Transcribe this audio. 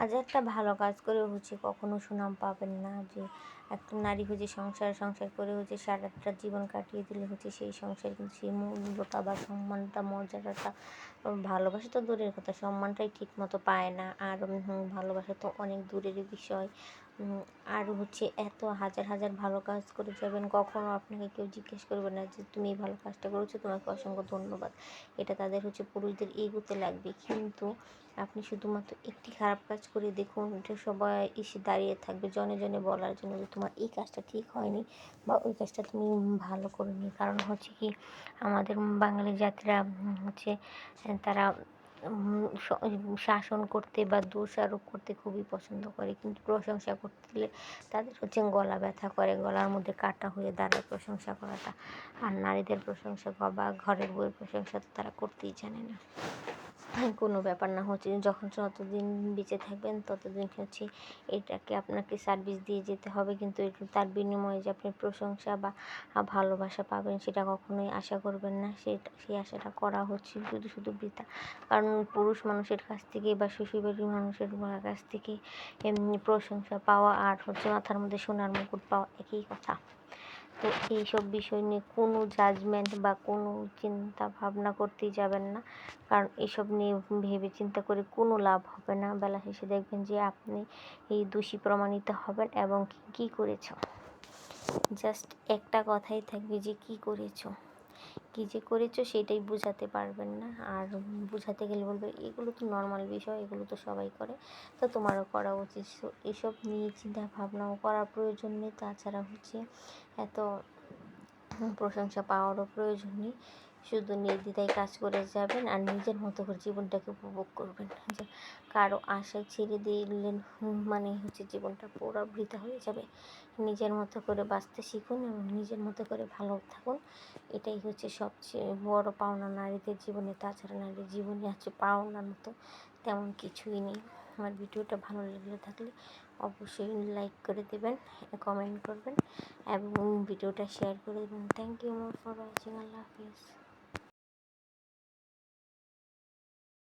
হাজারটা ভালো কাজ করে হচ্ছে কখনো সুনাম পাবেন না যে একটা নারী হচ্ছে সংসার সংসার করে হচ্ছে সারাটা জীবন কাটিয়ে দিলে হচ্ছে সেই সংসার কিন্তু সেই মূল্যটা বা সম্মানটা, মর্যাদাটা ভালোবাসা তো দূরের কথা, সম্মানটাই ঠিক মতো পায় না। আর ভালোবাসা তো অনেক দূরের বিষয়। আর হচ্ছে এত হাজার হাজার ভালো কাজ করে যাবেন, কখনো আপনাকে কেউ জিজ্ঞেস করবে না যে তুমি ভালো কাজটা করেছ, তোমাকে অসংখ্য ধন্যবাদ। এটা তাদের হচ্ছে পুরুষদের এগোতে লাগবে। কিন্তু আপনি শুধুমাত্র একটি খারাপ কাজ করে দেখুন, এটা সবাই এসে দাঁড়িয়ে থাকবে, জনে জনে বলার জন্য যে তোমার এই কাজটা ঠিক হয়নি বা ওই কাজটা তুমি ভালো করনি। কারণ হচ্ছে কি, আমাদের বাঙালি জাতিরা হচ্ছে, তারা শাসন করতে বা দোষারোপ করতে খুবই পছন্দ করে। কিন্তু প্রশংসা করতে তাদের হচ্ছে গলা ব্যথা করে, গলার মধ্যে কাটা হয়ে দাঁড়ায় প্রশংসা করাটা। আর নারীদের প্রশংসা বা ঘরের বউয়ের প্রশংসা তো তারা করতেই জানে না। কোনো ব্যাপার না হচ্ছে। যখন যতদিন বেঁচে থাকবেন ততদিন হচ্ছে এটাকে আপনাকে সার্ভিস দিয়ে যেতে হবে। কিন্তু তার বিনিময়ে যে আপনি প্রশংসা বা ভালোবাসা পাবেন সেটা কখনোই আশা করবেন না। সেটা, সেই আশাটা করা হচ্ছে শুধু শুধু বৃথা। কারণ পুরুষ মানুষের কাছ থেকে বা শ্বশুরবাড়ির মানুষের কাছ থেকে প্রশংসা পাওয়া আর হচ্ছে মাথার মধ্যে সোনার মুকুট পাওয়া একই কথা। তো এই সব বিষয় নিয়ে কোনো জাজমেন্ট বা কোনো চিন্তা ভাবনা করতেই যাবেন না। কারণ এসব নিয়ে ভেবে চিন্তা করে কোনো লাভ হবে না। বেলা শেষে দেখবেন যে আপনি এই দোষী প্রমাণিত হবেন এবং কি করেছ? জাস্ট একটা কথাই থাকবে যে কি করেছ? কী যে করেছ সেটাই বোঝাতে পারবেন না। আর বোঝাতে গেলে বলবে, এগুলো তো নর্মাল বিষয়, এগুলো তো সবাই করে। তো তোমারও করা উচিত। এসব নিয়ে চিন্তা ভাবনাও করার প্রয়োজন নেই। তাছাড়া হচ্ছে এত প্রশংসা পাওয়ারও প্রয়োজন নেই। শুধু নির্দ্বিধায় কাজ করে যাবেন আর নিজের মতো করে জীবনটাকে উপভোগ করবেন। যে কারও আশায় ছেড়ে দিলেন মানে হচ্ছে জীবনটা পুরো বৃথা হয়ে যাবে। নিজের মতো করে বাঁচতে শিখুন এবং নিজের মতো করে ভালো থাকুন। এটাই হচ্ছে সবচেয়ে বড় পাওনা নারীদের জীবনে। তাছাড়া নারীদের জীবনে আছে পাওনার মতো তেমন কিছুই নেই। আমার ভিডিওটা ভালো লেগে থাকলে অবশ্যই লাইক করে দেবেন, কমেন্ট করবেন এবং ভিডিওটা শেয়ার করে দেবেন। Thank you for watching Allah Hafiz.